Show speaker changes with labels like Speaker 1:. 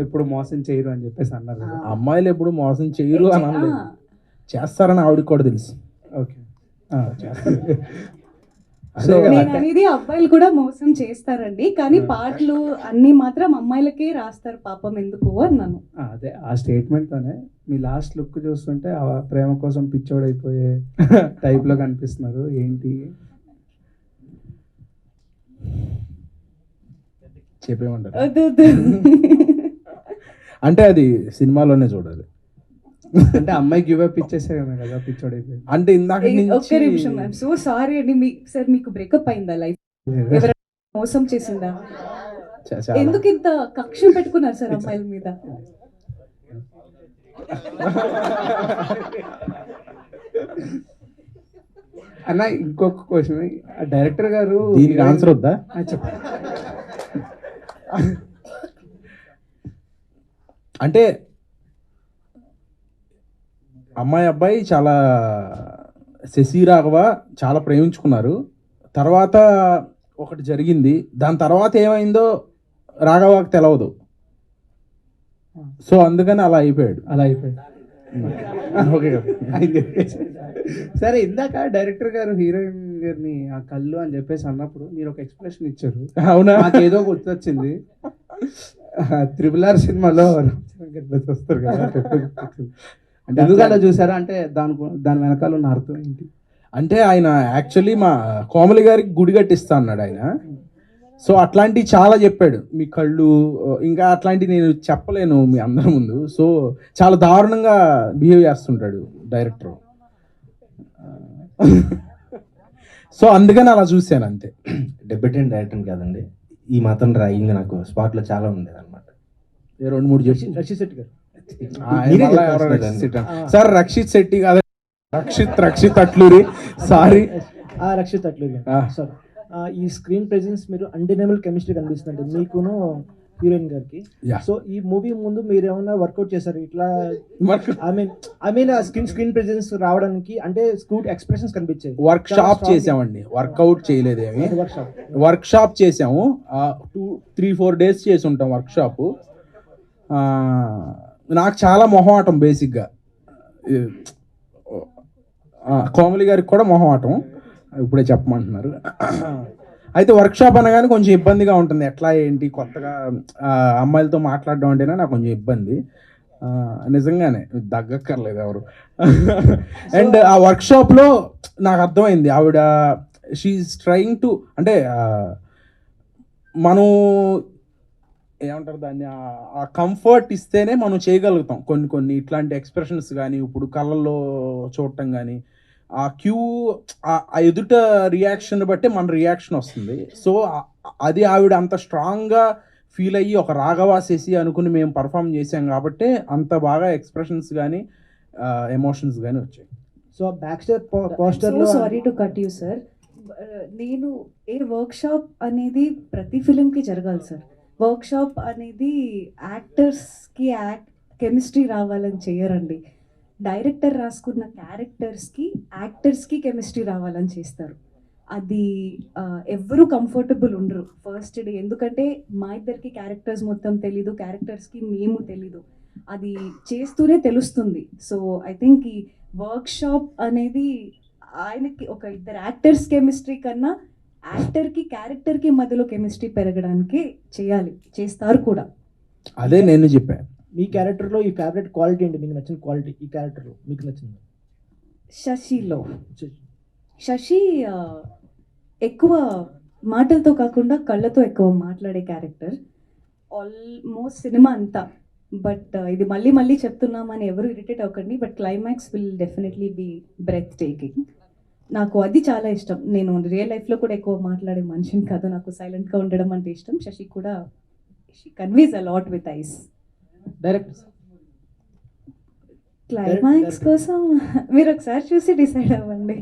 Speaker 1: ఎప్పుడు మోసం చేయరు అని చెప్పేసి అన్నారు
Speaker 2: అమ్మాయిలు ఎప్పుడు మోసం చేయరు అని అనలేదు. చేస్తారని ఆవిడకి కూడా తెలుసు.
Speaker 1: ఓకే.
Speaker 3: అనేది అబ్బాయిలు కూడా మోసం చేస్తారండి. కానీ పాటలు అన్ని మాత్రం అమ్మాయిలకే రాస్తారు పాపం ఎందుకు అన్నాను
Speaker 1: అదే ఆ స్టేట్మెంట్ తోనే మీ లాస్ట్ లుక్ చూస్తుంటే ఆ ప్రేమ కోసం పిచ్చోడైపోయే టైప్ లో కనిపిస్తున్నారు. ఏంటి?
Speaker 2: చెప్పేమంటారు. అంటే అది సినిమాలోనే చూడాలి.
Speaker 1: అంటే అమ్మాయి గివ్ అప్ ఇచ్చేసారు కదా పిచ్చోడైపోయి
Speaker 2: అంటే ఇందాక
Speaker 3: ఏ, ఒక్క నిమిషం
Speaker 2: నుంచి
Speaker 3: మ్యామ్ సో సారీ అండి మీ సార్ మీకు బ్రేకప్ అయిందా లైఫ్ మోసం చేసిందా. ఎందుకు ఇంత కక్ష పెట్టుకున్నారు సార్ అమ్మాయిల మీద?
Speaker 1: అన్న ఇంకొక క్వశ్చన్ డైరెక్టర్ గారు
Speaker 2: దీనికి ఆన్సర్ వద్దా?
Speaker 1: చెప్పండి.
Speaker 2: అంటే అమ్మాయి అబ్బాయి చాలా శశి రాఘవ చాలా ప్రేమించుకున్నారు. తర్వాత ఒకటి జరిగింది. దాని తర్వాత ఏమైందో రాఘవకి తెలవదు. సో అందుకని అలా అయిపోయాడు.
Speaker 1: అలా
Speaker 2: ఓకే
Speaker 1: చెప్పేసి. సరే ఇందాక డైరెక్టర్ గారు హీరోయిన్ గారిని ఆ కళ్ళు అని చెప్పేసి అన్నప్పుడు మీరు ఒక ఎక్స్ప్రెషన్ ఇచ్చారు.
Speaker 2: అవునా?
Speaker 1: ఏదో గుర్తొచ్చింది. త్రిబుల్ ఆర్ సినిమాలో వస్తారు కదా అంటే చూసారా అంటే దాని దాని వెనకాల ఉన్న అర్థం ఏంటి?
Speaker 2: అంటే ఆయన యాక్చువల్లీ మా కోమలి గారికి గుడి కట్టిస్తా అన్నాడు ఆయన. సో అట్లాంటివి చాలా చెప్పాడు. మీ కళ్ళు ఇంకా అట్లాంటివి నేను చెప్పలేను మీ అందరి ముందు. సో చాలా దారుణంగా బిహేవ్ చేస్తుంటాడు డైరెక్టర్. సో అందుకని అలా చూశాను అంతే.
Speaker 4: డెబ్యూటెంట్ డైరెక్టర్ కాదండి. ఈ మాత్రం డ్రాయింగ్ నాకు స్పాట్లో చాలా ఉండేది అనమాట
Speaker 2: ఏ రెండు మూడు చెప్పు
Speaker 1: రషి శెట్టి గారు.
Speaker 4: సార్
Speaker 2: రక్షిత్ శెట్టి.
Speaker 1: ఆ.
Speaker 2: సార్ రక్షిత్ శెట్టి కాదు. రక్షిత్ రక్షిత్ అట్లూరి. సారీ.
Speaker 5: ఆ రక్షిత్ అట్లూరి. సార్ ఈ స్క్రీన్ ప్రెజెన్స్ మీరు అన్డినబుల్ కెమిస్ట్రీ కనిపిస్తుంది మీకును హీరోయిన్ గారికి. సో ఈ మూవీ ముందు మీరు ఏమైనా వర్కౌట్ చేశారు? ఇట్లా I mean I mean screen screen presence రావడానికి అంటే స్క్రూట్ ఎక్స్ప్రెషన్స్ కనిపించాయి
Speaker 2: వర్క్ షాప్ చేసామండి వర్కౌట్ చేయలేదేమి.
Speaker 5: వర్క్ షాప్
Speaker 2: వర్క్ షాప్ చేసాము టూ త్రీ ఫోర్ డేస్ చేసి ఉంటాం వర్క్ షాప్ నాకు చాలా మొహమాటం బేసిక్గా. కోమలి గారికి కూడా మొహమాటం. ఇప్పుడే చెప్పమంటున్నారు. అయితే వర్క్షాప్ అనగానే కొంచెం ఇబ్బందిగా ఉంటుంది. ఎట్లా ఏంటి కొత్తగా అమ్మాయిలతో మాట్లాడడం అంటేనే నాకు కొంచెం ఇబ్బంది. నిజంగానే దగ్గక్కర్లేదు ఎవరు. అండ్ ఆ వర్క్షాప్లో నాకు అర్థమైంది. ఆవిడ షీఈస్ ట్రయింగ్ టు అంటే మనం ఏమంటారు దాన్ని? ఆ- కంఫర్ట్ ఇస్తేనే మనం చేయగలుగుతాం. కొన్ని కొన్ని ఇట్లాంటి ఎక్స్ప్రెషన్స్ కానీ ఇప్పుడు కళ్ళల్లో చూడటం కానీ ఆ క్యూ ఆ ఎదుట రియాక్షన్ బట్టే మన రియాక్షన్ వస్తుంది. సో అది ఆవిడ అంత స్ట్రాంగ్గా ఫీల్ అయ్యి ఒక రాగవాసేసి అనుకుని మేము పర్ఫామ్ చేసాం కాబట్టి అంత బాగా ఎక్స్ప్రెషన్స్ కానీ ఎమోషన్స్ కానీ వచ్చాయి.
Speaker 5: So back stair poster
Speaker 3: sorry to cut you sir నేను ఏ వర్క్ షాప్ అనేది ప్రతి ఫిలింకి జరగాలి సార్ వర్క్షాప్ అనేది యాక్టర్స్కి యాక్ట్ కెమిస్ట్రీ రావాలని చేయరండి. డైరెక్టర్ రాసుకున్న క్యారెక్టర్స్కి యాక్టర్స్కి కెమిస్ట్రీ రావాలని చేస్తారు. అది ఎవరు ఎవ్వరూ కంఫర్టబుల్ ఉండరు ఫస్ట్ డే. ఎందుకంటే మా ఇద్దరికి క్యారెక్టర్స్ మొత్తం తెలీదు క్యారెక్టర్స్కి మేము తెలీదు. అది చేస్తూనే తెలుస్తుంది. సో ఐ థింక్ ఈ వర్క్షాప్ అనేది ఆయనకి ఒక ఇద్దరు యాక్టర్స్ కెమిస్ట్రీ కన్నా యాక్టర్కి క్యారెక్టర్కి మధ్యలో కెమిస్ట్రీ పెరగడానికి చేయాలి చేస్తారు కూడా.
Speaker 2: అదే నేను చెప్పాను
Speaker 5: మీ క్యారెక్టర్లో ఈ ఫేవరెట్ క్వాలిటీ ఏంటి? మీకు నచ్చిన క్వాలిటీ ఈ క్యారెక్టర్లో మీకు నచ్చింది?
Speaker 3: శశిలో. శశి. ఎక్కువ మాటలతో కాకుండా కళ్ళతో ఎక్కువ మాట్లాడే క్యారెక్టర్. ఆల్మోస్ట్ సినిమా అంతా. బట్ ఇది మళ్ళీ మళ్ళీ చెప్తున్నామని ఎవరు ఇరిటేట్ అవ్వకండి. But climax will definitely be breathtaking నాకు అది చాలా ఇష్టం. నేను రియల్ లైఫ్లో కూడా ఎక్కువ మాట్లాడే మనిషిని కాదు. నాకు సైలెంట్గా ఉండడం అంటే ఇష్టం. శశి కూడా conveys a lot with eyes
Speaker 5: director
Speaker 3: climax కోసం మీరు ఒకసారి చూసి డిసైడ్ అవ్వండి.